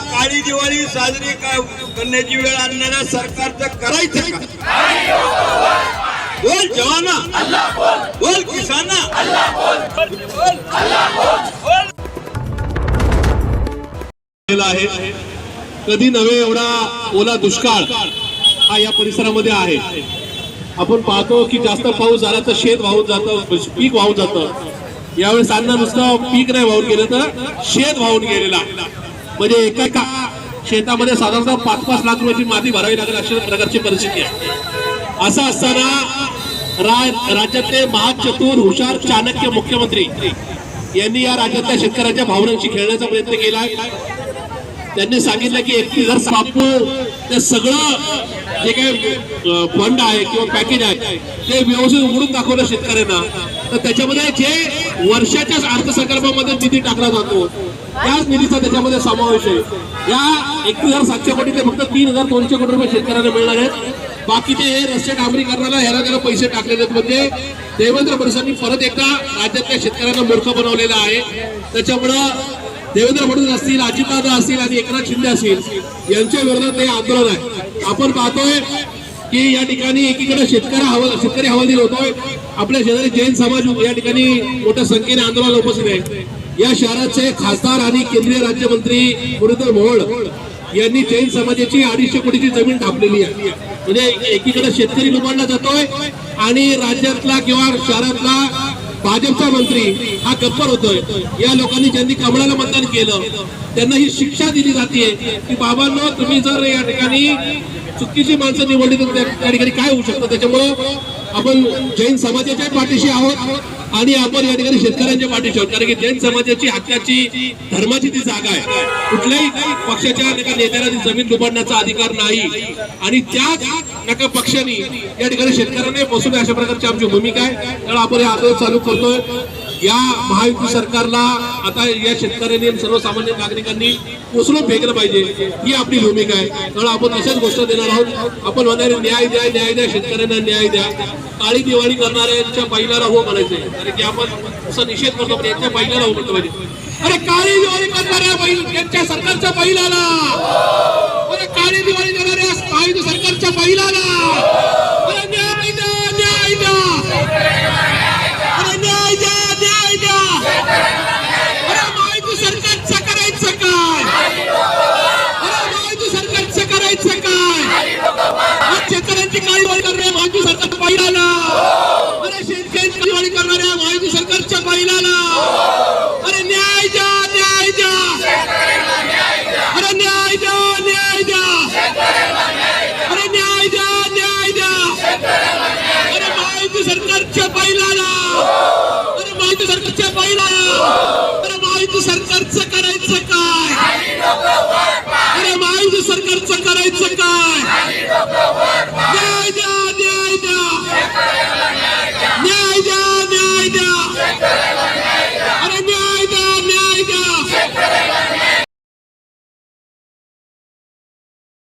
काळी दिवाळी साजरी काय करण्याची वेळ आणणाऱ्या सरकारचं करायचं बोल जवाना. बोल किसाना. आहे. कधी नव्हे एवढा ओला दुष्काळ हा या परिसरामध्ये आहे. आपण पाहतो की जास्त पाऊस झाला तर शेत वाहून जातं म्हणजे पीक वाहून जातं. यावेळेस अन्न नुसतं पीक नाही वाहून गेलं तर शेत वाहून गेलेला म्हणजे एका एका शेतामध्ये साधारणतः पाच पाच लाख रुपयाची माती भरावी लागेल अशा प्रकारची परिस्थिती आहे. असं असताना रा- राज्यातले महाचतुर हुशार चाणक्य मुख्यमंत्री यांनी या राज्यातल्या शेतकऱ्यांच्या भावनांशी खेळण्याचा प्रयत्न केला. त्यांनी सांगितलं की एकतीस हजार सापू ते सगळं जे काही फंड आहे किंवा पॅकेज आहे ते व्यवस्थित उघडून दाखवलं शेतकऱ्यांना. तर त्याच्यामध्ये जे वर्षाच्या अर्थसंकल्पामध्ये निधी टाकला जातो. त्याच निधीचा त्याच्यामध्ये समावेश आहे. या एकतीस हजार सातशे कोटी ते फक्त तीन हजार दोनशे कोटी रुपये शेतकऱ्यांना मिळणार आहेत. बाकीचे हे रस्ते डांबरीकरणाला ह्याला त्याला पैसे टाकलेले आहेत. म्हणजे देवेंद्र फडणवीसांनी परत एकदा राज्यातल्या शेतकऱ्यांना मूर्ख बनवलेला आहे. त्याच्यामुळं देवेंद्र फडणवीस असतील अजितदादा असतील आणि एकनाथ शिंदे असतील यांच्या विरोधात हे आंदोलन आहे. आपण पाहतोय की या ठिकाणी एकीकडे शेतकरी हवाल शेतकरी हवालदिल होतोय. आपल्या शेजारी जैन समाज या ठिकाणी मोठ्या संख्येने आंदोलनाला उपस्थित आहे. या शहराचे खासदार आणि केंद्रीय राज्यमंत्री मुरलीधर मोहोळ यांनी जैन समाजाची अडीचशे कोटीची जमीन ढापलेली आहे. म्हणजे एकीकडे शेतकरी लुबाडला जातोय आणि राज्यातला किंवा शहरातला भाजपचा मंत्री हा गप्पर होतोय. या लोकांनी ज्यांनी कमळाला मतदान केलं त्यांना ही शिक्षा दिली जाते की बाबांना तुम्ही जर या ठिकाणी चुकीची माणसं निवडली तर त्या ठिकाणी काय होऊ शकतं? त्याच्यामुळं आपण जैन समाजाच्या पाठीशी आहोत आणि आपण या ठिकाणी शेतकऱ्यांच्या पाठीशी आहोत. कारण की जैन समाजाची हक्काची धर्माची ती जागा आहे. कुठल्याही पक्षाच्या नेत्याला ती जमीन लुबाडण्याचा अधिकार नाही. आणि त्या एका पक्षाने या ठिकाणी शेतकऱ्यांना बसू नये अशा प्रकारची आमची भूमिका आहे. त्यामुळे आपण हे आंदोलन चालू करतोय. या महायुती सरकारला आता या शेतकऱ्यांनी सर्वसामान्य नागरिकांनी उचलून फेकलं पाहिजे. ही आपली भूमिका आहे. त्यामुळे आपण अशाच गोष्ट देणार आहोत. आपण म्हणणारे न्याय द्या न्याय द्या शेतकऱ्यांना न्याय द्या. काळी दिवाळी करणाऱ्यांच्या बैलाला हो म्हणायचे कारण की आपण असा निषेध करतो पण यांच्या बैलाला हो म्हटलं पाहिजे. अरे काळी दिवाळी करणाऱ्या बैल त्यांच्या सरकारच्या बैलाला काळी दिवाळी देणाऱ्या महायुती सरकारच्या बैलाला अरे न्याय द्या न्याय द्या अरे न्याय द्या न्याय द्या अरे माहिती सरकारचं करायचं काय अरे माहिती सरकारचं करायचं काय आज शेतकऱ्यांची काळी वाळी करणाऱ्या माहिती सरकार बैलाला अरे शेतकऱ्यांची काळी वाळी करणाऱ्या माहिती सरकारच्या बैलाला अरे न्याय द्या न्याय द्या अरे न्याय द्या न्याय द्या अरे न्याय द्या न्याय द्या अरे माहिती सरकारच्या बैलाला अरे माहिती सरकारच्या बैलाला अरे माहिती सरकारचं